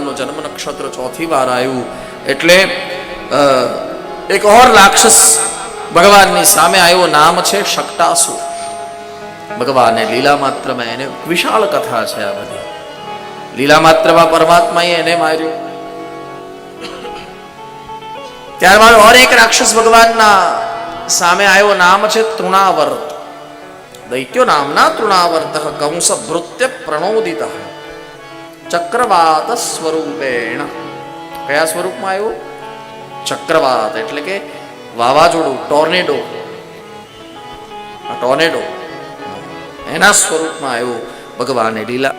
ભગવાનનું જન્મ નક્ષત્ર ચોથી વાર આવ્યું. એટલે એક ઓર રાક્ષસ ભગવાનની સામે આવ્યો. નામ છે શક્ટાસુ ભગવાને લીલા માત્રમાં એને વિશાળ કથા છે આ બધી. લીલા માત્રમાં પરમાત્માએ એને માર્યો. ત્યારબાદ ઓર એક રાક્ષસ ભગવાનના સામે આવ્યો. નામ છે તૃણાવર્ત. દૈત્યો નામના તૃણાવર્ત કંસ ભૃત્ય પ્રણોદિત. ચક્રવાત સ્વરૂપેણ કયા સ્વરૂપમાં આવ્યો? ચક્રવાત એટલે કે વાવાઝોડું, ટોર્નેડો. ટોર્નેડો. એના સ્વરૂપમાં આવ્યો ભગવાને લીલા.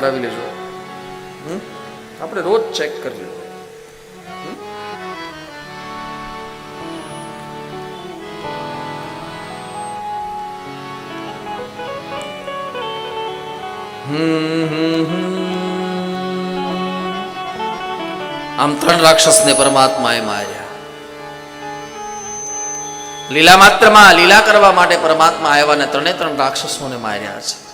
કરાવી લેજો? આપણે રોજ ચેક કરજો. આમ ત્રણ રાક્ષસને પરમાત્માએ માર્યા. લીલા માત્રમાં લીલા કરવા માટે પરમાત્મા આવ્યા અને ત્રણે ત્રણ રાક્ષસોને માર્યા છે.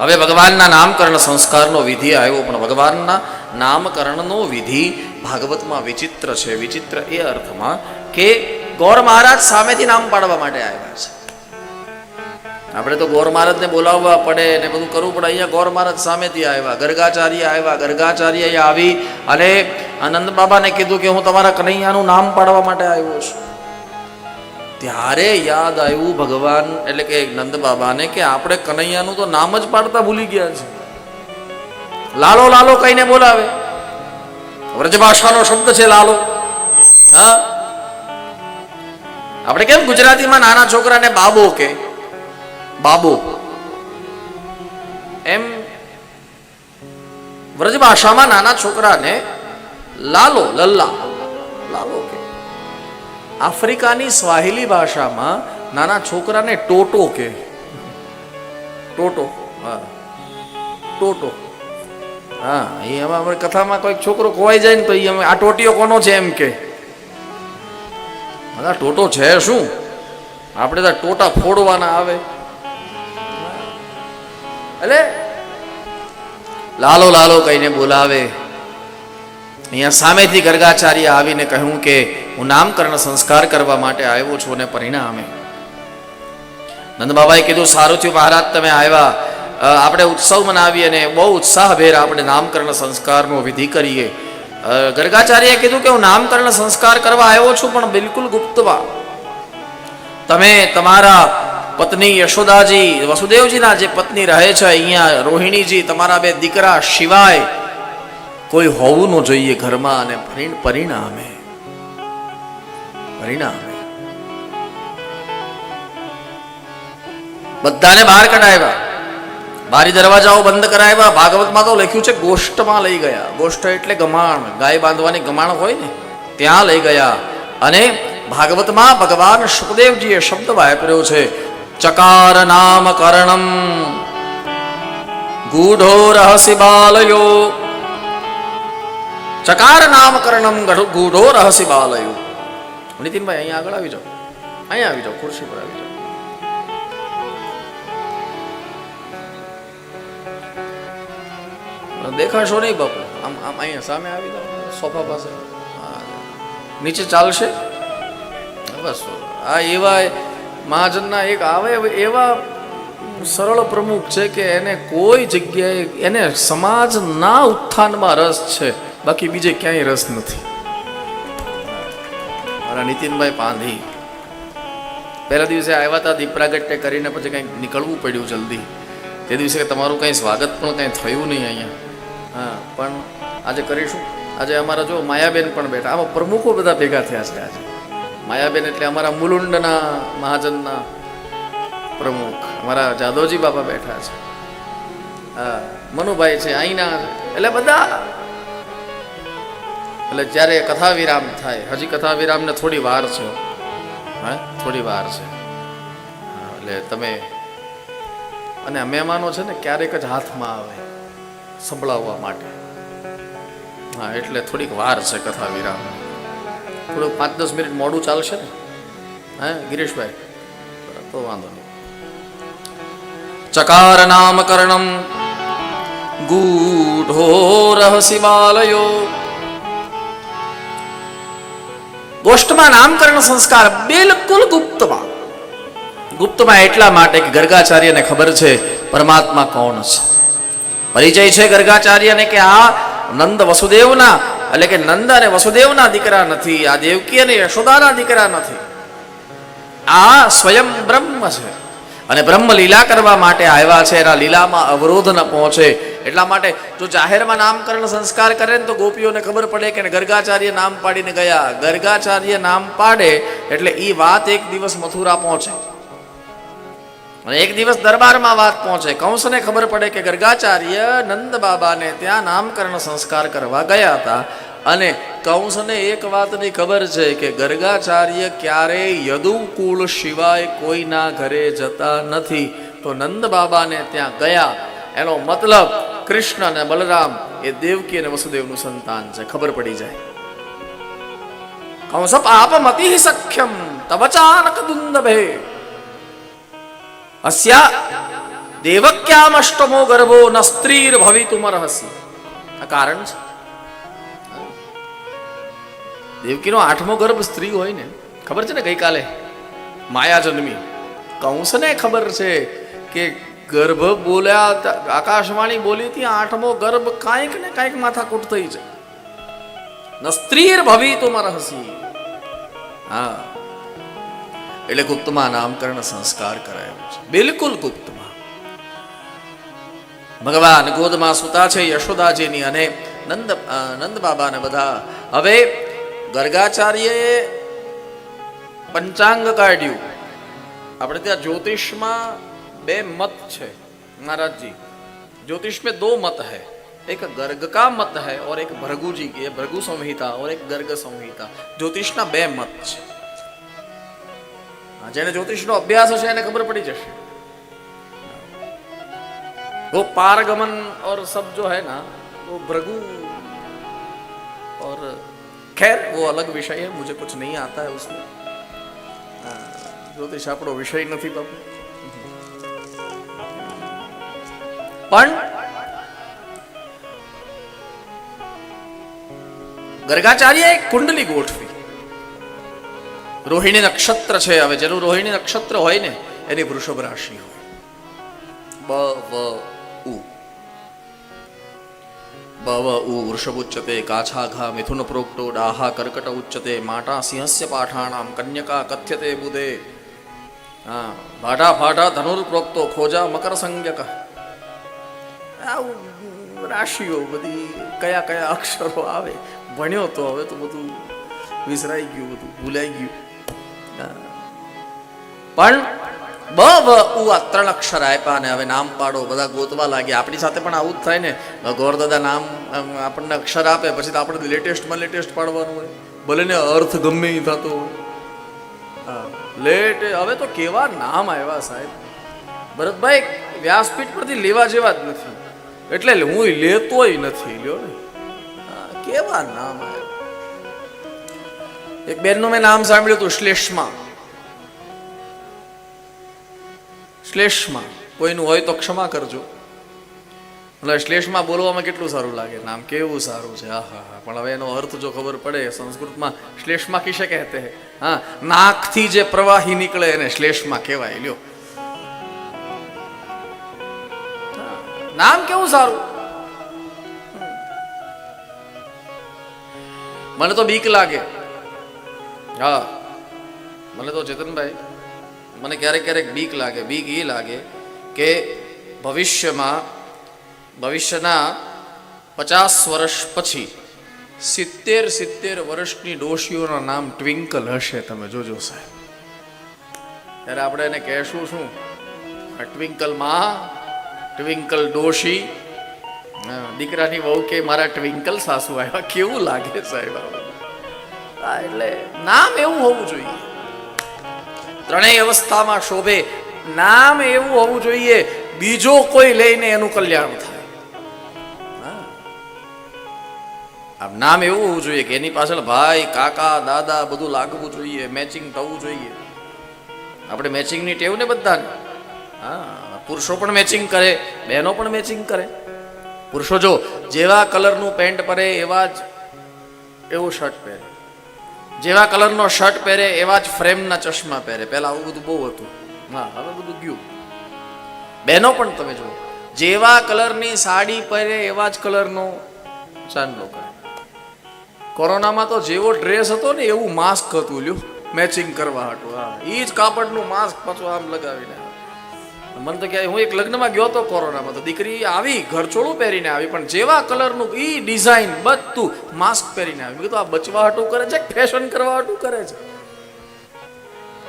હવે ભગવાનના નામકરણ સંસ્કારનો વિધિ આવ્યો, પણ ભગવાનના નામકરણનો વિધિ ભાગવતમાં વિચિત્ર છે. વિચિત્ર એ અર્થમાં કે ગોર મહારાજ સામેથી નામ પાડવા માટે આવ્યા છે. આપણે તો ગોર મહારાજને બોલાવવા પડે ને બધું કરવું પડે. અહીંયા ગોર મહારાજ સામેથી આવ્યા. ગરગાચાર્ય આવ્યા. ગરગાચાર્ય આવી અને આનંદ બાબાને કીધું કે હું તમારા કનૈયાનું નામ પાડવા માટે આવ્યો છું. ત્યારે યાદ આવ્યું ભગવાન, એટલે કે નંદ બાબાને, કે આપણે કનૈયાનું તો નામ જ પાડતા ભૂલી ગયા છે. લાલો લાલો કહીને બોલાવે. વ્રજભાષાનો શબ્દ છે લાલો. હા? આપણે કેમ ગુજરાતીમાં નાના છોકરાને બાબો કે? બાબો. એમ વ્રજભાષામાં નાના છોકરાને લાલો, લલ્લા. લાલો આફ્રિકાની સ્વાહિલી ભાષામાં નાના છોકરાને ટોટો કે. ટોટો, હા. ટોટો. હા, એ એમાં અમારી કથામાં કોઈક છોકરો ખોવાઈ જાય ને તો એ અમે, આ ટોટીઓ કોનો છે એમ કે. બધા ટોટો છે શું? આપણે તો ટોટા ફોડવાના આવે. એટલે લાલો લાલો કહીને બોલાવે. અહીંયા સામેથી ગર્ગાચાર્ય આવીને કહ્યું કે હું નામકરણ સંસ્કાર કરવા માટે આવ્યો છું અને પરિણામે. નંદ બાબાએ કીધું, સારું થયું મહારાજ, તમે આવ્યા. આપણે ઉત્સવ મનાવીએ અને બહુ ઉત્સાહભેર આપણે નામકરણ સંસ્કારનો વિધિ કરીએ. ગર્ગાચાર્ય કીધું કે હું નામકરણ સંસ્કાર કરવા આવ્યો છું, પણ બિલકુલ ગુપ્તમાં તમે તમારા પત્ની યશોદાજી, વસુદેવજીના જે પત્ની રહે છે, અહીંયા રોહિણીજી, તમારા બે દીકરા સિવાય કોઈ હોવું ન જોઈએ ઘરમાં અને પરિણામે. પરિણામે. બધાને બહાર કઢાવ્યા. બારી દરવાજાઓ બંધ કરાવ્યા. ભાગવતમાં તો લખ્યું છે, ગોષ્ઠમાં લઈ ગયા. ગોષ્ઠ એટલે ગમાણ. ગાય બાંધવાની ગમાણ હોય ને, ત્યાં લઈ ગયા. અને ભાગવતમાં ભગવાન સુખદેવજીએ શબ્દ વાપર્યો છે, ચકાર નામ કરણમ, ગૂઢો રહસી બાલયો ચકાર નામકરણમ ગઢ- રહસી બાલયો. નીતિનભાઈ, અહીંયા આગળ આવી જાઓ. અહીંયા આવી જાઓ, ખુરશી પર આવી જાઓ. દેખાશો નહીં બાપુ. આમ આમ અહીંયા સામે આવી જાઓ, સોફા પાસે. નીચે ચાલશે. બસ. આ એવા મહાજનના એક આવે, એવા સરળ પ્રમુખ છે કે એને કોઈ જગ્યાએ, એને સમાજના ઉત્થાનમાં રસ છે. બાકી બીજે ક્યાંય રસ નથી. મારા નીતિનભાઈ પાંધી, પહેલા દિવસે આવ્યા હતા દીપરાગટ્ય કરીને, પછી કંઈક નીકળવું પડ્યું જલ્દી. તે દિવસે તમારું કંઈ સ્વાગત પણ કંઈ થયું નહીં અહીંયા. હા, પણ આજે કરીશું. આજે અમારા જો માયાબેન પણ બેઠા. આમાં પ્રમુખો બધા ભેગા થયા છે આજે. માયાબેન એટલે અમારા મુલુંડના મહાજનના પ્રમુખ. અમારા જાદવજી બાબા બેઠા છે. હા, મનુભાઈ છે અહીંના એટલે બધા એટલે જ્યારે કથા વિરામ થાય, હજી કથા વિરામને થોડી વાર છે. હા, થોડી વાર છે. એટલે તમે, અને મહેમાનો છે ને, ક્યારેક જ હાથમાં આવે, સંભળાવવા માટે. હા, એટલે થોડીક વાર છે કથા વિરામ થોડુંક પાંચ દસ મિનિટ મોડું ચાલશે ને? હે, ગિરીશભાઈ? તો વાંધો નહીં. ચકાર નામકરણમ ગૂઢો રહસી ગોષ્ઠમાં નામકરણ સંસ્કાર બિલકુલ ગુપ્તમાં. ગુપ્તમાં એટલા માટે કે ગર્ગાચાર્યને ખબર છે પરમાત્મા કોણ છે. પરિચય છે ગર્ગાચાર્યને કે આ નંદ વસુદેવના, એટલે કે નંદ અને વસુદેવના દીકરા નથી, આ દેવકી અને યશોદાના દીકરા નથી. આ સ્વયં બ્રહ્મ છે. અને બ્રહ્મ લીલા કરવા માટે આવ્યા છે. એના લીલામાં અવરોધ ન પહોંચે. એટલા માટે જો જાહેરમાં નામકરણ સંસ્કાર કરે ને તો ગોપીઓને ખબર પડે કે ગર્ગાચાર્ય નામ પાડીને ગયા. ગર્ગાચાર્ય નામ પાડે એટલે એ વાત એક દિવસ મથુરા પહોંચે. અને એક દિવસ દરબારમાં વાત પહોંચે. કંસને ખબર પડે કે ગર્ગાચાર્ય નંદ બાબાને ત્યાં નામકરણ સંસ્કાર કરવા ગયા હતા. અને કંસને એક વાતની ખબર છે કે ગર્ગાચાર્ય ક્યારેય યદુકુળ સિવાય કોઈના ઘરે જતા નથી. તો નંદ બાબાને ત્યાં ગયા. એનો મતલબ કૃષ્ણ અને બલરામ એ દેવકી અને વસુદેવનું સંતાન છે. ખબર પડી જાય. કંસ પાપ મતિ સખ્યમ તવચાનક દુંદભે. અસ્યા દેવક્યામ અષ્ટમો ગર્ભો ન સ્ત્રીર ભવિતુમર્હસી આ કારણ છે? દેવકીનો આઠમો ગર્ભ સ્ત્રી હોય ને, ખબર છે ને ગઈકાલે? માયા જન્મી કંસને ખબર છે કે ગર્ભ બોલ્યા આકાશવાણી બોલી હતી, આઠમો ગર્ભ કાંઈક ને કાંઈક માથાકૂટ થઈ છે ન સ્ત્રીર હસી. હા. એટલે ગુપ્તમાં નામકરણ સંસ્કાર કરાયો છે. બિલકુલ ગુપ્તમાં. ભગવાન ગોદમાં સુતા છે યશોદાજીની અને નંદ નંદ બાબાને બધા. હવે ગર્ગાચાર્યએ પંચાંગ કાઢ્યું આપણે ત્યાં જ્યોતિષમાં બે મત છે મહારાજજી ज्योतिष में दो मत है एक गर्ग का मत है और एक भृगु जी की भृगु संहिता और एक गर्ग संहिता જ્યોતિષના બે મત છે હા, જેને જ્યોતિષનો અભ્યાસ હશે એને ખબર પડી જશે वो पारगमन और सब जो है ना वो भृगु और खैर वो अलग विषय है मुझे कुछ नहीं आता है उसमें हाँ, ज्योतिष આપણો વિષય નથી બાપુ પણ ગર્ગાચાર્ય એક કુંડલી ગોઠવી રોહિણી નક્ષત્ર છે હવે જેનું રોહિણી નક્ષત્ર હોય ને એની વૃષભ રાશિ હોય બ વ બ ઉ વૃષભ ઉચ્ચતે કાછાઘા મિથુન પ્રોક્તો ડાહા કર્કટ ઉચ્ચતે માટા સિંહસ્ય પાઠાણામ કન્યકા કથ્યતે બુધે હા ભાટા ફાટા ધનુર પ્રોક્તો ખોજા મકર સંજ્ઞક રાશિઓ બધી કયા કયા અક્ષરો આવે ભણ્યો તો હવે તો બધું વિસરાઈ ગયું બધું ભૂલાઈ ગયું. પણ બ આ ત્રણ અક્ષર આપ્યા ને હવે નામ પાડો. બધા ગોતવા લાગ્યા. આપણી સાથે પણ આવું જ થાય ને. ગોરદાદા નામ આપણને અક્ષર આપે, પછી તો આપણે લેટેસ્ટમાં લેટેસ્ટ પાડવાનું હોય. ભલે ને અર્થ ગમે એ થતો હોય. લેટ હવે તો કેવા નામ આવ્યા સાહેબ. ભરતભાઈ, વ્યાસપીઠ પરથી લેવા જેવા જ નથી. એટલે હું લેતોય નથી, લ્યો ને. કેવા નામ આવ્યા એક બેનનું મેં નામ સાંભળ્યું હતું, શ્લેષમાં. શ્લેષમાં. કોઈનું હોય તો ક્ષમા કરજો. એટલે શ્લેષમાં બોલવામાં કેટલું સારું લાગે? નામ કેવું સારું છે? આહા, હા પણ હવે એનો અર્થ જો ખબર પડે, સંસ્કૃતમાં શ્લેષમાં કિસે કહેતે હે? હા, નાકથી જે પ્રવાહી નીકળે એને શ્લેષમાં કહેવાય. લ્યો. નામ કેવું સારું? મને તો બીક લાગે. હા. મને તો ચેતનભાઈ મને ક્યારેક ક્યારેક બીક લાગે, બીક એ લાગે કે ભવિષ્યમાં, ભવિષ્યના પચાસ વર્ષ પછી સિત્તેર સિત્તેર વર્ષની ડોશીઓના નામ ટ્વિંકલ હશે તમે જોજો સાહેબ. ત્યારે આપણે એને કહેશું શું? આ ટ્વિંકલમાં ટ્વિંકલ ડોશી. દીકરાની વહુ કે મારા ટ્વિંકલ સાસુ આવ્યા. કેવું લાગે સાહેબ એટલે નામ એવું હોવું જોઈએ. ત્રણેય અવસ્થામાં શોભે. નામ એવું હોવું જોઈએ, બીજો કોઈ લઈને એનું કલ્યાણ થાય. આમ નામ એવું હોવું જોઈએ કે એની પાછળ ભાઈ, કાકા, દાદા બધું લાગવું જોઈએ મેચિંગ થવું જોઈએ. આપણે મેચિંગની ટેવ ને બધાને. હા, પુરુષો પણ મેચિંગ કરે, બહેનો પણ મેચિંગ કરે. પુરુષો જો જેવા કલરનું પેન્ટ પહેરે એવા જ એવું શર્ટ પહેરે. જેવા કલરનો શર્ટ પહેરે, એવા જ ફ્રેમના ચશ્મા પહેરે. પહેલા આવું બધું બહુ હતું. હા, હવે બધું ગયું. બહેનો પણ તમે જુઓ. જેવા કલરની સાડી પહેરે, એવા જ કલરનો ચાંદલો કરે કોરોનામાં તો જેવો ડ્રેસ હતો ને, એવું માસ્ક હતું, લ્યો. મેચિંગ કરવા હતું હા. એ જ કાપડનું માસ્ક પાછું આમ લગાવીને. મને તો કહેવાય હું એક લગ્નમાં ગયો તો કોરોનામાં તો દીકરી આવી ઘરચોળું પહેરીને આવી, પણ જેવા કલરનું એ ડિઝાઇન બધું માસ્ક પહેરીને આવી. મેં કીધું, આ બચવા હાટું કરે છે ફેશન કરવા હાટું કરે છે?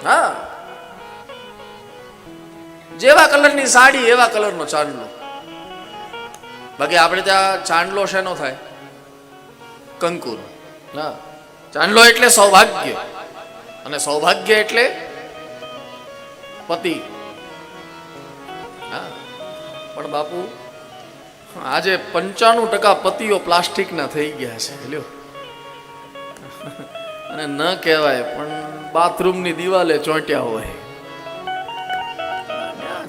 હા. જેવા કલરની સાડી, એવા કલરનો ચાંદલો. બાકી આપણે ત્યાં ચાંદલો શેનો થાય? કંકુર. હા. ચાંદલો એટલે સૌભાગ્ય. અને સૌભાગ્ય એટલે પતિ. હા. પણ બાપુ, આજે પંચાણું ટકા પતિઓ પ્લાસ્ટિકના થઈ ગયા છે, લ્યો. અને ન કહેવાય, પણ બાથરૂમની દિવાલે ચોંટ્યા હોય.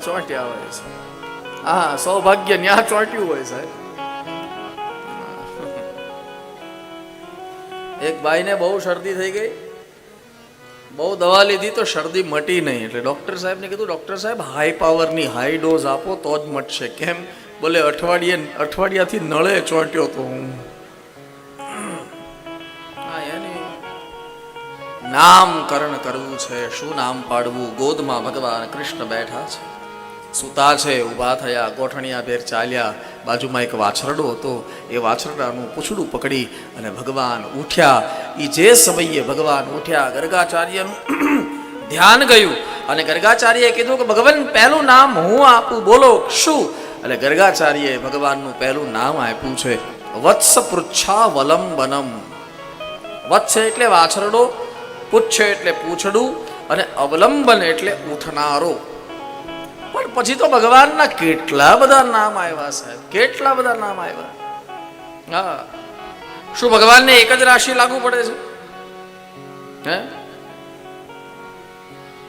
ચોંટ્યા હોય છે. હા, સૌભાગ્ય ન્યા ચોંટ્યું હોય સાહેબ એક ભાઈને બહુ શરદી થઈ ગઈ. બહુ દવા લીધી તો શરદી મટી નહીં. એટલે ડૉક્ટર સાહેબને કીધું, ડૉક્ટર સાહેબ હાઈ પાવરની હાઈ ડોઝ આપો તો જ મટશે. કેમ? બોલે, અઠવાડિયે, અઠવાડિયાથી નળે ચોંટ્યો તો હું. નામકરણ કરવું છે. શું નામ પાડવું? ગોદમાં ભગવાન કૃષ્ણ બેઠા છે. સૂતા છે, ઊભા થયા, ગોઠણિયા ભેર ચાલ્યા, બાજુમાં એક વાછરડો હતો. એ વાછરડાનું પૂછડું પકડી અને ભગવાન ઉઠ્યા. એ જે સમયે ભગવાન ઉઠ્યા, ગર્ગાચાર્યનું ધ્યાન ગયું અને ગર્ગાચાર્યએ કીધું કે, ભગવાન, પહેલું નામ હું આપું? બોલો, શું? એટલે ગર્ગાચાર્યએ ભગવાનનું પહેલું નામ આપ્યું છે વત્સ પૃચ્છા વલંબનમ વત્સ એટલે વાછરડો, પુચ્છ એટલે પૂછડું અને અવલંબન એટલે ઉઠનારો. પણ પછી તો ભગવાનના કેટલા બધા નામ આવ્યા સાહેબ? કેટલા બધા નામ આવ્યા? હા. શું ભગવાનને એક જ રાશિ લાગુ પડે છે? હે?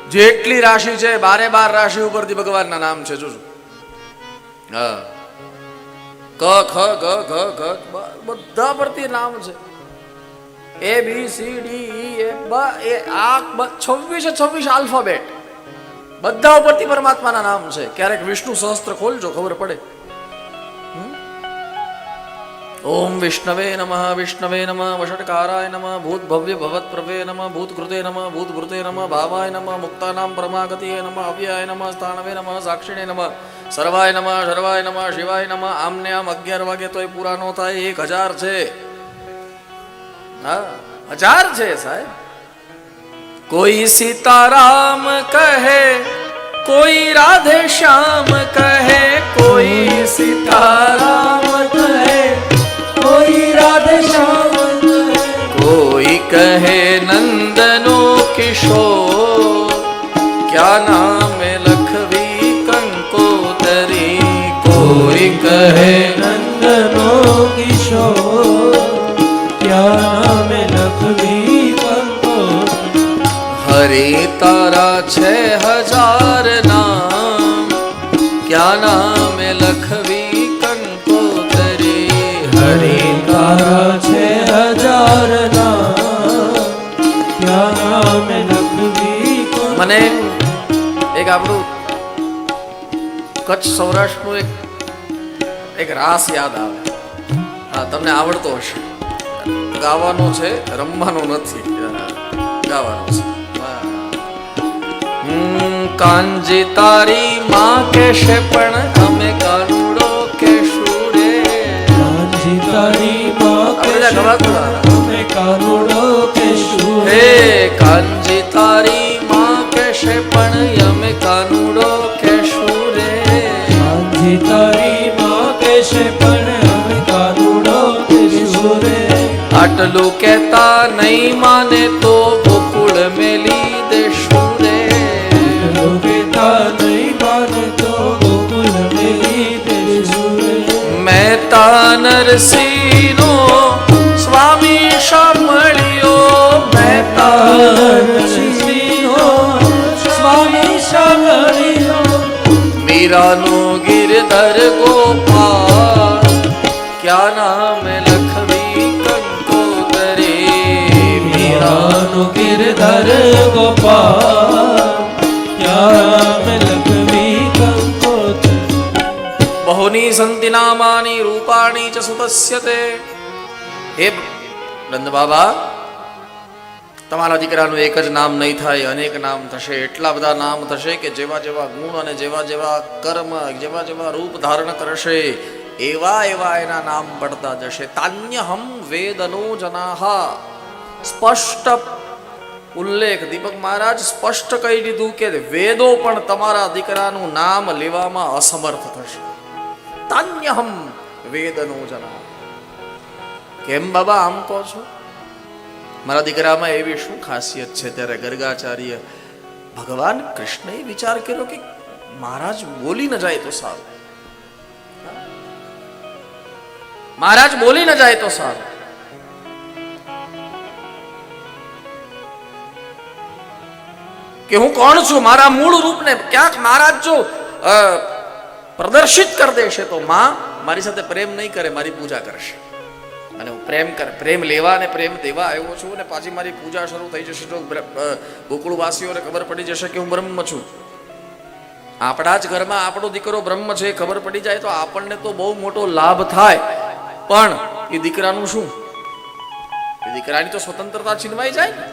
જેટલી રાશિ છે, બારે બાર રાશિ ઉપરથી ભગવાનના નામ છે, જોજો. હા. ક, ખ, ગ, ઘ ઘ બધા પરથી નામ છે. એ બી સી ડી ઈ એ બ, એ આ છવ્વીસે છવ્વીસ આલ્ફાબેટ બધા ઉપરથી પરમાત્માના નામ છે. ક્યારેક વિષ્ણુ સહસ્ત્ર ખોલજો, ખબર પડે? ઓમ વિષ્ણવે નમઃ વિષ્ણવે નમઃ, વષટકારાય નમઃ ભૂત ભવ્ય ભવત પ્રભે નમઃ ભૂત કૃતે નમઃ ભૂત ભૃતે નમઃ, ભાવાય નમઃ, મુક્તાનામ પરમાગતિએ નમઃ, અવ્યાય નમઃ સ્થાનવે નમઃ, સાક્ષિણે નમઃ, સર્વાય નમઃ શર્વાય નમઃ, શિવાય નમઃ, આમને આમ અગિયાર વાગે તોય પૂરા નો થાય, એક હજાર છે. હા, હજાર છે સાહેબ. कोई सीताराम कहे, कोई राधे श्याम कहे, कोई सीताराम कहे, कोई राधे श्याम कोई कहे नंदनो किशोर, क्या नाम लखवी कंकोतरी? कोई कहे તારા છે હજાર નામ. ક્યાં નામે લખવી કંકો તરી હરે તારા છે હજાર નામ. ક્યાં નામે લખવી મને એક આપણું કચ્છ સૌરાષ્ટ્રનું એક એક રાસ યાદ આવે. હા તમને આવડતો હશે. ગાવાનો છે રમવાનો નથી. ગાવાનો છે. કાંજી તારી માં કેશે પણ અમે કાનુડો કેશું રે. કાનજી તારી માં કેશે. અમે કાનુડો કેશું હે કાનજી તારી માં કેશે પણ અમે કાનુડો કેશું રે. કાનજી તારી માં કેશે પણ અમે કાનુડો કેશું રે. આટલું કહેતા નહીં માને નરસિંહનો સ્વામી સાંભળ્યો મહેતા નરસિંહો સ્વામી સાંભળીલો મીરાનો ગિરધર ગોપાલ, ક્યાં નામ લખવી કંકોતરે? મીરા મીરાનું ગિરધર ગોપાલ. બહુની સંતિ નામાની રૂપાણી ચ સુપસ્યતે હે નંદ બાબા તમારા દીકરાનું એક જ નામ નહીં થાય અનેક નામ થશે એટલા બધા નામ થશે કે જેવા જેવા ગુણ અને જેવા જેવા કર્મ જેવા જેવા રૂપ ધારણ કરશે એવા એવા એના નામ પડતા જશે તાન્યહમ વેદનો જનાહા સ્પષ્ટ ઉલ્લેખ દીપક મહારાજ સ્પષ્ટ કહી દીધું કે વેદો પણ તમારા દીકરાનું નામ લેવામાં અસમર્થ થશે તાન્યહમ વેદનો જના કેમ બાબા આમ કહો છો મારા દીકરામાં એવી શું ખાસિયત છે ત્યારે ગર્ગાચાર્ય ભગવાન કૃષ્ણએ વિચાર કર્યો કે મહારાજ બોલી ન જાય તો સારું મહારાજ બોલી ન જાય તો સારું કે હું કોણ છું મારા મૂળ રૂપને ક્યાંક મહારાજ જો પ્રદર્શિત કરી દેશે તો માં મારી સાથે પ્રેમ નહીં કરે, મારી પૂજા કરશે. અને હું પ્રેમ કર, પ્રેમ લેવા અને પ્રેમ દેવા આવ્યો છું અને પાછી મારી પૂજા શરૂ થઈ જશે તો ગોકુળવાસીઓને ખબર પડી જશે કે હું બ્રહ્મ છું. આપણા જ ઘરમાં આપણો દીકરો બ્રહ્મ છે, ખબર પડી જાય તો આપણને તો બહુ મોટો લાભ થાય. પણ એ દીકરાનું શું? એ દીકરાની તો સ્વતંત્રતા છીનવાઈ જાય એટલે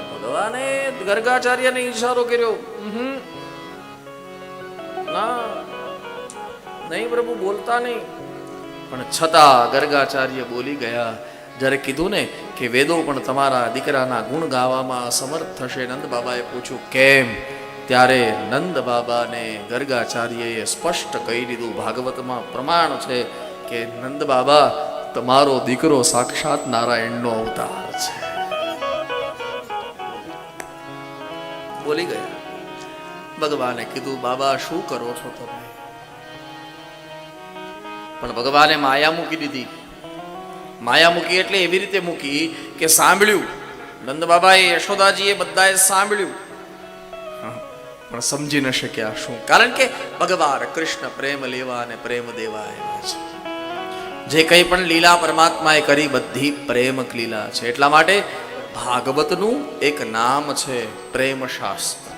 ભગવાને ગર્ગાચાર્યને ઈશારો કર્યો. "ઉહું. ના, નહીં પ્રભુ, બોલતા નહીં. પણ છતાં ગર્ગાચાર્ય બોલી ગયા, જ્યારે કીધું ને કે વેદો પણ તમારા દીકરાના ગુણ ગાવામાં અસમર્થ થશે, નંદ બાબાએ પૂછ્યું, કેમ? ત્યારે નંદ બાબાને ગર્ગાચાર્યએ સ્પષ્ટ કહી દીધું, ભાગવતમાં પ્રમાણ છે કે નંદ બાબા તમારો દીકરો સાક્ષાત નારાયણનો અવતાર છે. બોલી ગયા. ભગવાને કીધું, બાબા, શું કરો છો તમે? પણ ભગવાને માયા મૂકી દીધી. માયા મૂકી એટલે એવી રીતે મૂકી કે સાંભળ્યું. નંદ બાબાએ યશોદાજીએ બધાએ સાંભળ્યું. પણ સમજી ન શક્યા શું. કારણ કે ભગવાન કૃષ્ણ પ્રેમ લેવા અને પ્રેમ દેવા આવ્યા છે. જે કંઈ પણ લીલા પરમાત્માએ કરી, બધી પ્રેમ લીલા છે. એટલા માટે ભાગવતનું એક નામ છે પ્રેમ શાસ્ત્ર